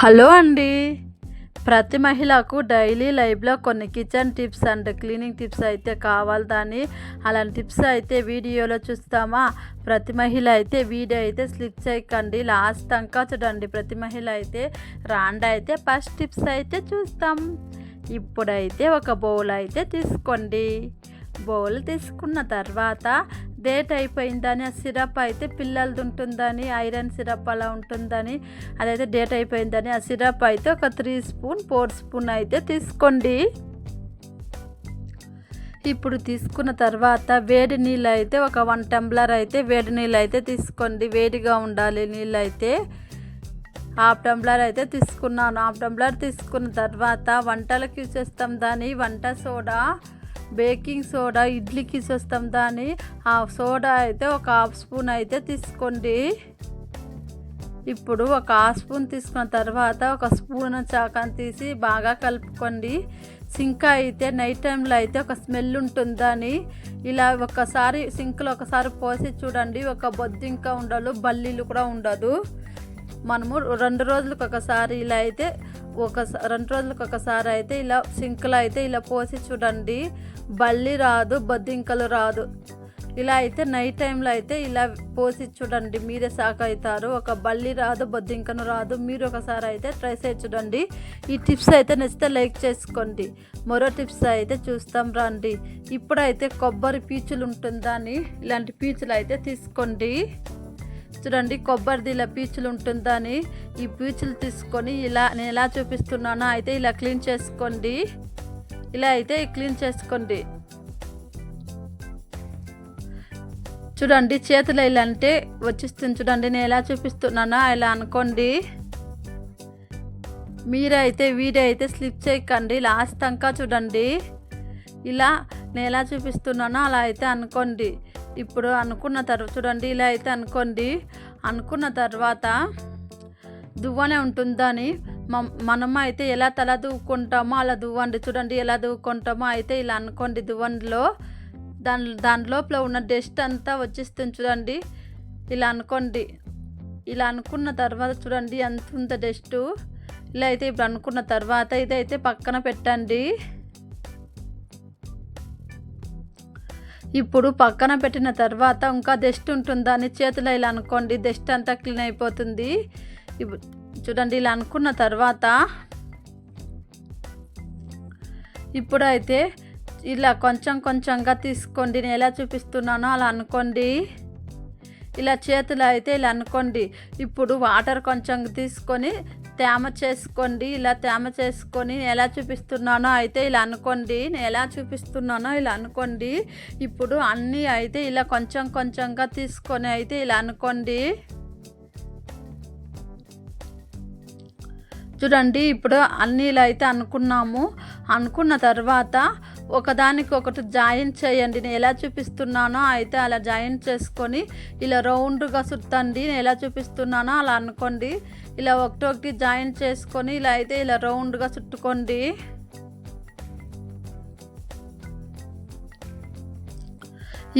Hello అండి. ప్రతి మహిళకు డైలీ లైఫ్లో కొన్ని kitchen tips and cleaning tips అయితే కావాలి దాన్ని అలాంటి టిప్స్ అయితే వీడియోలో చూస్తామా? ప్రతి మహిళ అయితే వీడియో అయితే స్లిప్ చేయకండి. లాస్ట్ అంకా చూడండి. ప్రతి మహిళ అయితే రాండ్ అయితే ఫస్ట్ టిప్స్ అయితే చూస్తాం. ఇప్పుడైతే ఒక బౌల్ అయితే తీసుకోండి. బౌల్ తీసుకున్న తర్వాత డేట్ అయిపోయిందని ఆ సిరప్ అయితే పిల్లలది ఉంటుందని ఐరన్ సిరప్ అలా ఉంటుందని అదైతే డేట్ అయిపోయిందని ఆ సిరప్ అయితే ఒక త్రీ స్పూన్ ఫోర్ స్పూన్ అయితే తీసుకోండి. ఇప్పుడు తీసుకున్న తర్వాత వేడి నీళ్ళు అయితే ఒక వన్ టంబ్లర్ అయితే వేడి నీళ్ళు అయితే తీసుకోండి. వేడిగా ఉండాలి నీళ్ళు అయితే. హాఫ్ టంబ్లర్ అయితే తీసుకున్నాను. హాఫ్ టంబ్లర్ తీసుకున్న తర్వాత వంటలకు యూజ్ చేస్తాం దాని వంట సోడా. బేకింగ్ సోడా ఇడ్లీకి చేస్తాం. దాని ఆ సోడా అయితే ఒక హాఫ్ స్పూన్ అయితే తీసుకోండి. ఇప్పుడు ఒక హాఫ్ స్పూన్ తీసుకున్న తర్వాత ఒక స్పూన్ చాకాన్ని తీసి బాగా కలుపుకోండి. సింక్ అయితే నైట్ టైంలో అయితే ఒక స్మెల్ ఉంటుందని ఇలా ఒకసారి సింక్లో ఒకసారి పోసి చూడండి. ఒక బొద్దింక ఉండదు బల్లీలు కూడా ఉండదు. మనము రెండు రోజులకు ఒకసారి ఇలా అయితే ఒక రెండు రోజులకు ఒకసారి అయితే ఇలా సింక్లో అయితే ఇలా పోసి చూడండి. బల్లి రాదు బొద్దింకలు రాదు. ఇలా అయితే నైట్ టైంలో అయితే ఇలా పోసి చూడండి మీరే సాక్ అవుతారు ఒక బల్లి రాదు బొద్దింకను రాదు. మీరు ఒకసారి అయితే ట్రై చేసి చూడండి. ఈ టిప్స్ అయితే నచ్చితే లైక్ చేసుకోండి. మరో టిప్స్ అయితే చూస్తాం రండి. ఇప్పుడైతే కొబ్బరి పీచులు ఉంటుందని ఇలాంటి పీచులు అయితే తీసుకోండి. చూడండి కొబ్బరిది ఇలా పీచులు ఉంటుందని ఈ పీచులు తీసుకొని ఇలా నేను ఎలా చూపిస్తున్నానో అయితే ఇలా క్లీన్ చేసుకోండి. ఇలా అయితే క్లీన్ చేసుకోండి. చూడండి చేతులు ఇలా అంటే వచ్చిస్తుంది. చూడండి నేను ఎలా చూపిస్తున్నానో ఇలా అనుకోండి. మీరైతే వీడైతే స్లిప్ చేయకండి. లాస్ట్ దాకా చూడండి. ఇలా నేను ఎలా చూపిస్తున్నానో అలా అయితే అనుకోండి. ఇప్పుడు అనుకున్న తర్వాత చూడండి ఇలా అయితే అనుకోండి. అనుకున్న తర్వాత దువ్వనే ఉంటుందని మనం అయితే ఎలా తల దువ్వుకుంటామో అలా దువ్వండి. చూడండి ఎలా దువ్వుకుంటామో అయితే ఇలా అనుకోండి దువ్వండిలో. దాని దాని లోపల ఉన్న డస్ట్ అంతా వచ్చేస్తుంది చూడండి. ఇలా అనుకోండి. ఇలా అనుకున్న తర్వాత చూడండి ఎంత ఉందో డస్ట్. ఇలా అయితే ఇప్పుడు అనుకున్న తర్వాత ఇదైతే పక్కన పెట్టండి. ఇప్పుడు పక్కన పెట్టిన తర్వాత ఇంకా డస్ట్ ఉంటుందా అని చేతిలో ఇలా అనుకోండి. డస్ట్ అంతా క్లీన్ అయిపోతుంది. ఇప్పుడు చూడండి ఇలా అనుకున్న తర్వాత ఇప్పుడైతే ఇలా కొంచెం కొంచెంగా తీసుకోండి. నేను ఎలా చూపిస్తున్నానో అలా అనుకోండి. ఇలా చేతులు అయితే ఇలా అనుకోండి. ఇప్పుడు వాటర్ కొంచెం తీసుకొని తేమ చేసుకోండి. ఇలా తేమ చేసుకొని ఎలా చూపిస్తున్నానో అయితే ఇలా అనుకోండి. నేను ఎలా చూపిస్తున్నానో ఇలా అనుకోండి. ఇప్పుడు అన్నీ అయితే ఇలా కొంచెం కొంచెంగా తీసుకొని అయితే ఇలా అనుకోండి. చూడండి ఇప్పుడు అన్నీ ఇలా అయితే అనుకున్నాము. అనుకున్న తర్వాత ఒకదానికి ఒకటి జాయిన్ చేయండి. నేను ఎలా చూపిస్తున్నానో అయితే అలా జాయిన్ చేసుకొని ఇలా రౌండ్గా చుట్టండి నేను ఎలా చూపిస్తున్నానో అలా అనుకోండి. ఇలా ఒకటి జాయిన్ చేసుకొని ఇలా అయితే ఇలా రౌండ్గా చుట్టుకోండి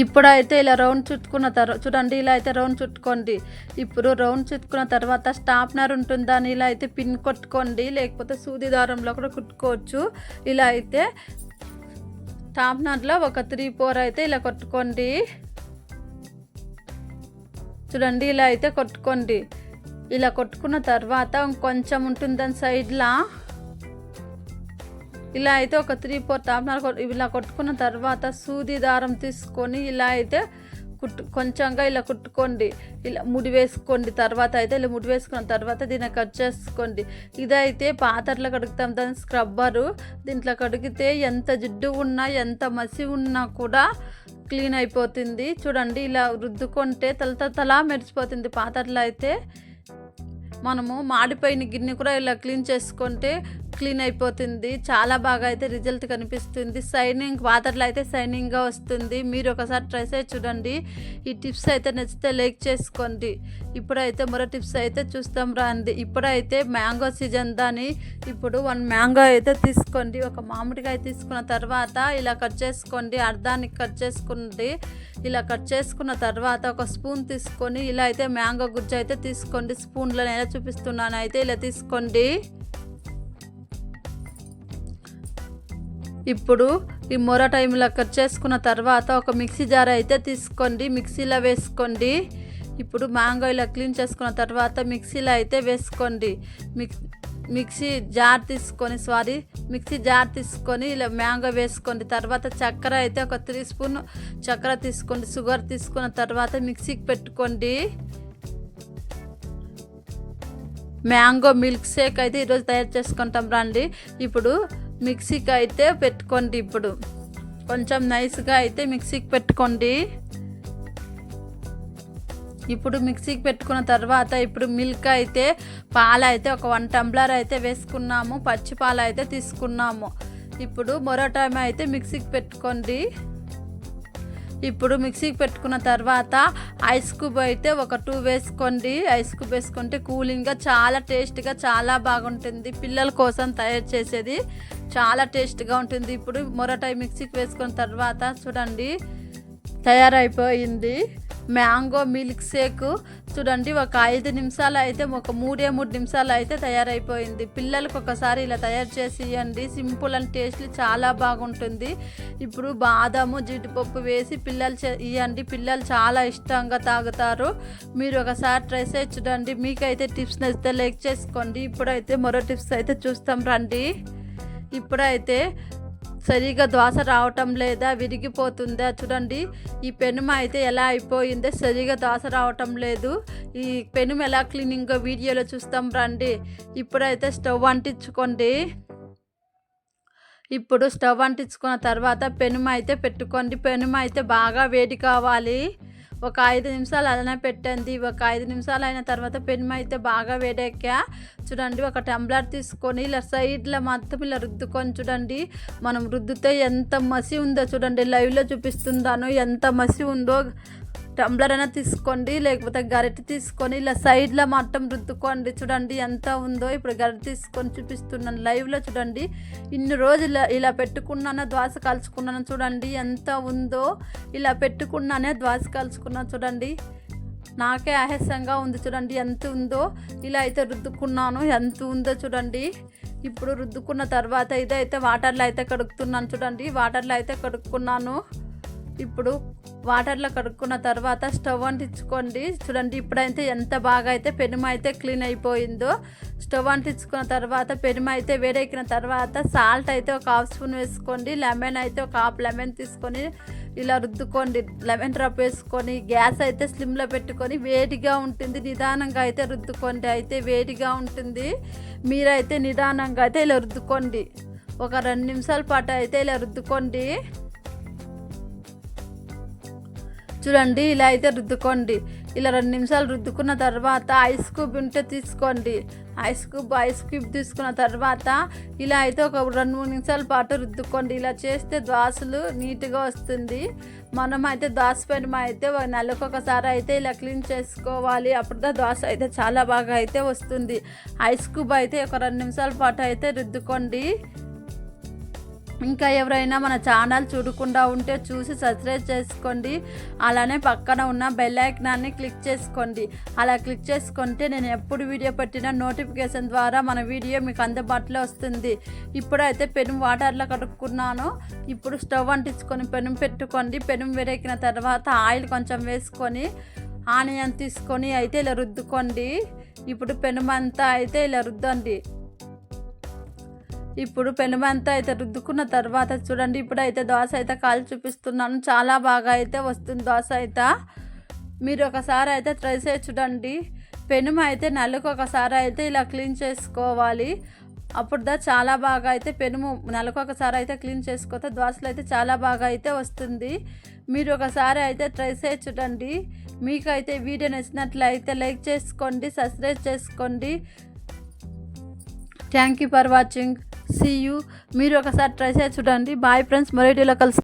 ఇప్పుడైతే ఇలా రౌండ్ చుట్టుకున్న తర్వాత చూడండి ఇలా అయితే రౌండ్ చుట్టుకోండి. ఇప్పుడు రౌండ్ చుట్టుకున్న తర్వాత స్టాప్నర్ ఉంటుందని ఇలా అయితే పిన్ కొట్టుకోండి. లేకపోతే సూది దారంలో కూడా కుట్టుకోవచ్చు. ఇలా అయితే స్టాప్నర్లో ఒక త్రీ ఫోర్ అయితే ఇలా కొట్టుకోండి. చూడండి ఇలా అయితే కొట్టుకోండి. ఇలా కొట్టుకున్న తర్వాత కొంచెం ఉంటుందని సైడ్లా? ఇలా అయితే ఒక త్రీ ఫోర్ తాపనాలు ఇలా కొట్టుకున్న తర్వాత సూది దారం తీసుకొని ఇలా అయితే కుట్టు కొంచెంగా ఇలా కుట్టుకోండి. ఇలా ముడి వేసుకోండి. తర్వాత అయితే ఇలా ముడి వేసుకున్న తర్వాత దీన్ని కట్ చేసుకోండి. ఇదైతే పాత్రలో కడుగుతాం దాని స్క్రబ్బరు దీంట్లో కడిగితే ఎంత జిడ్డు ఉన్నా ఎంత మసి ఉన్నా కూడా క్లీన్ అయిపోతుంది. చూడండి ఇలా రుద్దుకుంటే తల మెరిచిపోతుంది పాత్రలో అయితే. మనము మాడిపోయిన గిన్నె కూడా ఇలా క్లీన్ చేసుకుంటే క్లీన్ అయిపోతుంది. చాలా బాగా అయితే రిజల్ట్ కనిపిస్తుంది. షైనింగ్ వాటర్లో అయితే షైనింగ్గా వస్తుంది. మీరు ఒకసారి ట్రై చేసి చూడండి. ఈ టిప్స్ అయితే నచ్చితే లైక్ చేసుకోండి. ఇప్పుడైతే మరో టిప్స్ అయితే చూస్తాం రాంది ఇప్పుడైతే మ్యాంగో సీజన్ దాని. ఇప్పుడు వన్ మ్యాంగో అయితే తీసుకోండి. ఒక మామిడికాయ తీసుకున్న తర్వాత ఇలా కట్ చేసుకోండి. అర్ధానికి కట్ చేసుకోండి ఇలా కట్ చేసుకున్న తర్వాత ఒక స్పూన్ తీసుకొని ఇలా అయితే మ్యాంగో గుజ్జు అయితే తీసుకోండి. స్పూన్లో ఎలా చూపిస్తున్నాను అయితే ఇలా తీసుకోండి. ఇప్పుడు ఈ మొర టైంలో కట్ చేసుకున్న తర్వాత ఒక మిక్సీ జార్ అయితే తీసుకోండి. మిక్సీలో వేసుకోండి. ఇప్పుడు మ్యాంగో ఇలా క్లీన్ చేసుకున్న తర్వాత మిక్సీలో అయితే వేసుకోండి. మిక్స్ మిక్సీ జార్ తీసుకొని సారీ మిక్సీ జార్ తీసుకొని ఇలా మ్యాంగో వేసుకోండి. తర్వాత చక్కెర అయితే ఒక త్రీ స్పూన్ చక్కెర తీసుకోండి. షుగర్ తీసుకున్న తర్వాత మిక్సీకి పెట్టుకోండి. మ్యాంగో మిల్క్ షేక్ అయితే ఈరోజు తయారు చేసుకుంటాం రండి. ఇప్పుడు మిక్సీకి అయితే పెట్టుకోండి ఇప్పుడు. కొంచెం నైస్గా అయితే మిక్సీకి పెట్టుకోండి. ఇప్పుడు మిక్సీకి పెట్టుకున్న తర్వాత ఇప్పుడు మిల్క్ అయితే పాలు అయితే ఒక వన్ టంబ్లర్ అయితే వేసుకున్నాము పచ్చి పాలు అయితే తీసుకున్నాము. ఇప్పుడు మరో టైం అయితే మిక్సీకి పెట్టుకోండి. ఇప్పుడు మిక్సీకి పెట్టుకున్న తర్వాత ఐస్ క్యూబ్ అయితే ఒక టూ వేసుకోండి. ఐస్ క్యూబ్ వేసుకుంటే కూలింగ్గా చాలా టేస్ట్గా చాలా బాగుంటుంది. పిల్లల కోసం తయారు చేసేది చాలా టేస్ట్గా ఉంటుంది. ఇప్పుడు మొరటై మిక్సీకి వేసుకున్న తర్వాత చూడండి తయారైపోయింది. Mango milk shake. చూడండి ఒక ఐదు నిమిషాలు అయితే ఒక మూడే మూడు నిమిషాలు అయితే తయారైపోయింది. పిల్లలకు ఒకసారి ఇలా తయారు చేసి ఇవ్వండి సింపుల్ అండ్ టేస్ట్ చాలా బాగుంటుంది. ఇప్పుడు బాదాము జీడిపప్పు వేసి పిల్లలు ఇవ్వండి పిల్లలు చాలా ఇష్టంగా తాగుతారు. మీరు ఒకసారి ట్రై చేసి చూడండి. మీకైతే టిప్స్ నచ్చితే లైక్ చేసుకోండి. ఇప్పుడైతే మరో టిప్స్ అయితే చూస్తాం. రండి. ఇప్పుడైతే సరిగా దోశ రావటం లేదా విరిగిపోతుందా? చూడండి ఈ పెనుమ అయితే ఎలా అయిపోయిందో సరిగా దోశ రావటం లేదు. ఈ పెనుమ ఎలా క్లీనింగ్ వీడియోలో చూస్తాం రండి. ఇప్పుడైతే స్టవ్ అంటించుకోండి. ఇప్పుడు స్టవ్ అంటించుకున్న తర్వాత పెనుమ అయితే పెట్టుకోండి. పెనుమ అయితే బాగా వేడి కావాలి. ఒక ఐదు నిమిషాలు అలానే పెట్టండి. ఒక ఐదు నిమిషాలు అయిన తర్వాత పెనుమ అయితే బాగా వేడెక్కా. చూడండి ఒక టంబ్లర్ తీసుకొని ఇలా సైడ్లో మొత్తం ఇలా రుద్దుకొని చూడండి. మనం రుద్దుతే ఎంత మసి ఉందో చూడండి. లైవ్లో చూపిస్తుందాను ఎంత మసి ఉందో. టంబ్లర్ అయినా తీసుకోండి లేకపోతే గరిటె తీసుకొని ఇలా సైడ్లో మట్టం రుద్దుకోండి. చూడండి ఎంత ఉందో ఇప్పుడు గరిటె తీసుకొని చూపిస్తున్నాను. లైవ్లో చూడండి ఇన్ని రోజులు ఇలా పెట్టుకున్నాను ద్వాస కలుసుకున్నాను చూడండి ఎంత ఉందో. ఇలా పెట్టుకున్నానే ద్వాస కలుసుకున్నాను చూడండి నాకే ఆహ్యాసంగా ఉంది చూడండి ఎంత ఉందో. ఇలా అయితే రుద్దుకున్నాను ఎంత ఉందో చూడండి. ఇప్పుడు రుద్దుకున్న తర్వాత ఇదైతే వాటర్లో అయితే కడుక్కున్నాను చూడండి వాటర్లో అయితే కడుక్కున్నాను. ఇప్పుడు వాటర్లో కడుక్కున్న తర్వాత స్టవ్ అంటించుకోండి. చూడండి ఇప్పుడైతే ఎంత బాగా అయితే పెనుమ అయితే క్లీన్ అయిపోయిందో. స్టవ్ అంటించుకున్న తర్వాత పెనుమ అయితే వేడెక్కిన తర్వాత సాల్ట్ అయితే ఒక హాఫ్ స్పూన్ వేసుకోండి. లెమన్ అయితే ఒక హాఫ్ లెమన్ తీసుకొని ఇలా రుద్దుకోండి. లెమన్ డ్రాప్ వేసుకొని గ్యాస్ అయితే స్లిమ్లో పెట్టుకొని వేడిగా ఉంటుంది. నిదానంగా అయితే రుద్దుకోండి. అయితే వేడిగా ఉంటుంది. మీరైతే నిదానంగా అయితే ఇలా రుద్దుకోండి. ఒక రెండు నిమిషాల పాటు అయితే ఇలా రుద్దుకోండి. చూడండి ఇలా అయితే రుద్దుకోండి. ఇలా రెండు నిమిషాలు రుద్దుకున్న తర్వాత ఐస్ క్యూబ్ ఉంటే తీసుకోండి. ఐస్ క్యూబ్ ఐస్ క్యూబ్ తీసుకున్న తర్వాత ఇలా అయితే ఒక రెండు మూడు నిమిషాల పాటు రుద్దుకోండి. ఇలా చేస్తే దోశలు నీట్గా వస్తుంది. మనం అయితే దోశ పైన అయితే నెలకు ఒకసారి అయితే ఇలా క్లీన్ చేసుకోవాలి. అప్పుడు దోశ అయితే చాలా బాగా అయితే వస్తుంది. ఐస్ క్యూబ్ అయితే ఒక రెండు నిమిషాల పాటు అయితే రుద్దుకోండి. ఇంకా ఎవరైనా మన ఛానల్ చూడకుండా ఉంటే చూసి సబ్స్క్రైబ్ చేసుకోండి. అలానే పక్కన ఉన్న బెల్ ఐకనాన్ని క్లిక్ చేసుకోండి. అలా క్లిక్ చేసుకుంటే నేను ఎప్పుడు వీడియో పెట్టినా నోటిఫికేషన్ ద్వారా మన వీడియో మీకు అందుబాటులో వస్తుంది. ఇప్పుడైతే పెను వాటర్లో కడుక్కున్నాను. ఇప్పుడు స్టవ్ అంటించుకొని పెను పెట్టుకోండి. పెను వేరెక్కిన తర్వాత ఆయిల్ కొంచెం వేసుకొని ఆనియన్ తీసుకొని అయితే ఇలా రుద్దుకోండి. ఇప్పుడు పెనుమంతా అయితే ఇలా రుద్దండి. ఇప్పుడు పెనుమంతా అయితే రుద్దుకున్న తర్వాత చూడండి ఇప్పుడు అయితే దోశ అయితే కాలు చూపిస్తున్నాను. చాలా బాగా అయితే వస్తుంది దోశ అయితే. మీరు ఒకసారి అయితే ట్రై చేసి చూడండి. పెనుమ అయితే నెలకు ఒకసారి అయితే ఇలా క్లీన్ చేసుకోవాలి. అప్పుడుదా చాలా బాగా అయితే పెనుము నెలకు ఒకసారి అయితే క్లీన్ చేసుకోతే దోశలు అయితే చాలా బాగా అయితే వస్తుంది. మీరు ఒకసారి అయితే ట్రై చేసి చూడండి. మీకు అయితే వీడియో నచ్చినట్లయితే లైక్ చేసుకోండి సబ్స్క్రైబ్ చేసుకోండి. Thank you for watching see you మీరు ఒకసారి ట్రై చేసి చూడండి. బాయ్ ఫ్రెండ్స్ మరో వీడియోలో